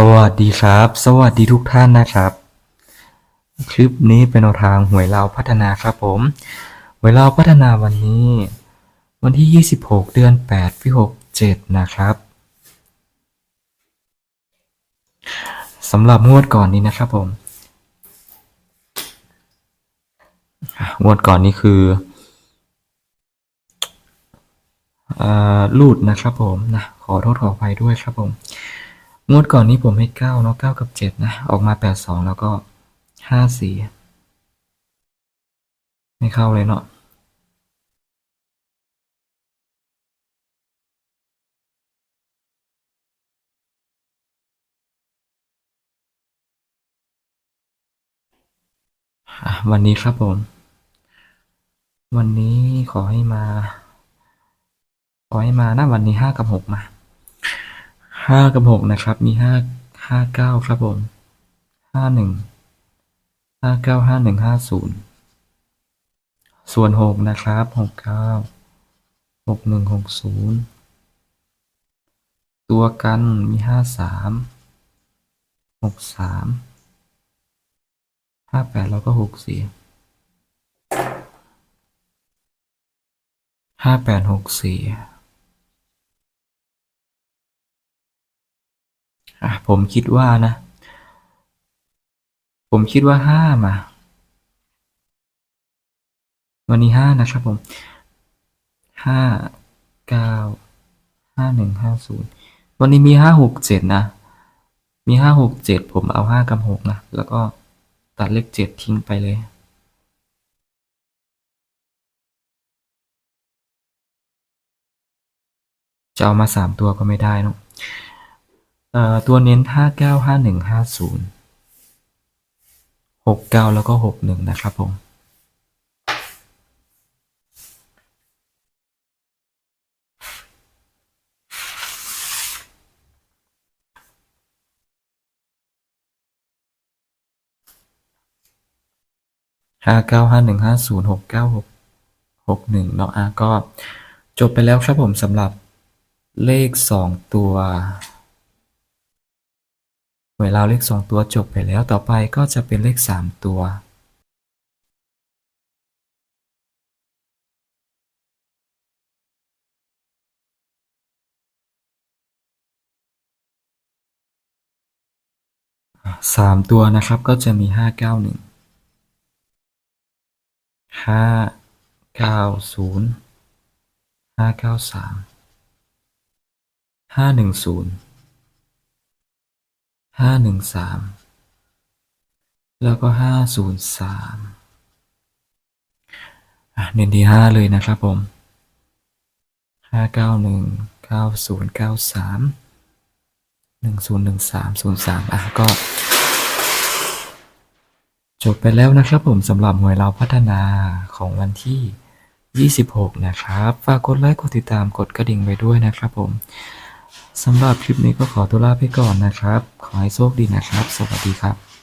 สวัสดีครับ สวัสดีทุกท่านนะครับ คลิปนี้เป็นแนวทางหวยเราวพัฒนาครับผม หวยเราวพัฒนาวันนี้ วันที่ 26 เดือน8ปี67 นะครับสำหรับงวดก่อนนี้นะครับผมงวดก่อนนี้คืออ่อลูดนะครับผมนะขอโทษขออภัยด้วยครับผม งวดก่อนนี้ผมให้เก้าเนาะเก้ากับเจ็ดนะ ออกมาแปดสองแล้วก็ห้าสี่ไม่เข้าเลยเนาะวันนี้ครับผม วันนี้ขอให้มา ขอให้มานะวันนี้ห้ากับหกมา ห้ากับหกนะครับ มีห้าห้าเก้าครับผมห้าหนึ่งห้าเก้าห้าหนึ่งห้าศูนย์ส่วนหกนะครับหกเก้าหกหนึ่งหกศูนย์ตัวกันมีห้าสามหกสามห้าแปดแล้วก็หกสี่ห้าแปดหกสี่ อะผมคิดว่านะ ผมคิดว่าห้ามา วันนี้ห้านะครับผมห้าเก้าห้าหนึ่งห้าศูนย์วันนี้มีห้าหกเจ็ดนะ มีห้าหกเจ็ดผมเอาห้ากับหกนะ แล้วก็ตัดเลขเจ็ดทิ้งไปเลยจะเอามาสามตัวก็ไม่ได้นอะ อ่อตัวเน้นห้าเก้าห้าหนึ่งห้าศูนย์หกเก้าแล้วก็หกหนึ่งนะครับผมห้าเก้าห้าหนึ่งห้าศูนย์หกเก้าหกหกหนึ่งเนาะอะก็จบไปแล้วครับผมสำหรับเลขสองตัว หวยเราเลขสองตัวจบไปแล้วต่อไปก็จะเป็นเลขสามตัวสามตัวนะครับก็จะมีห้าเก้าหนึ่งห้าเก้าศูนย์ห้าเก้าสามห้าหนึ่งศูนย์ ห้าหนึ่งสามแล้วก็ห้าศูนย์สามเน้นที่ห้าเลยนะครับผมห้าเก้าหนึ่งเก้าศูนย์เก้าสามหนึ่งศูนย์หนึ่งสามศูนย์สามอะก็จบไปแล้วนะครับผมสำหรับหน่วยเราพัฒนาของวันที่ 26 นะครับ ฝากกดไลค์กดติดตามกดกระดิ่งไว้ด้วยนะครับผม สำหรับคลิปนี้ก็ขอตัวลาไปก่อนนะครับ ขอให้โชคดีนะครับ สวัสดีครับ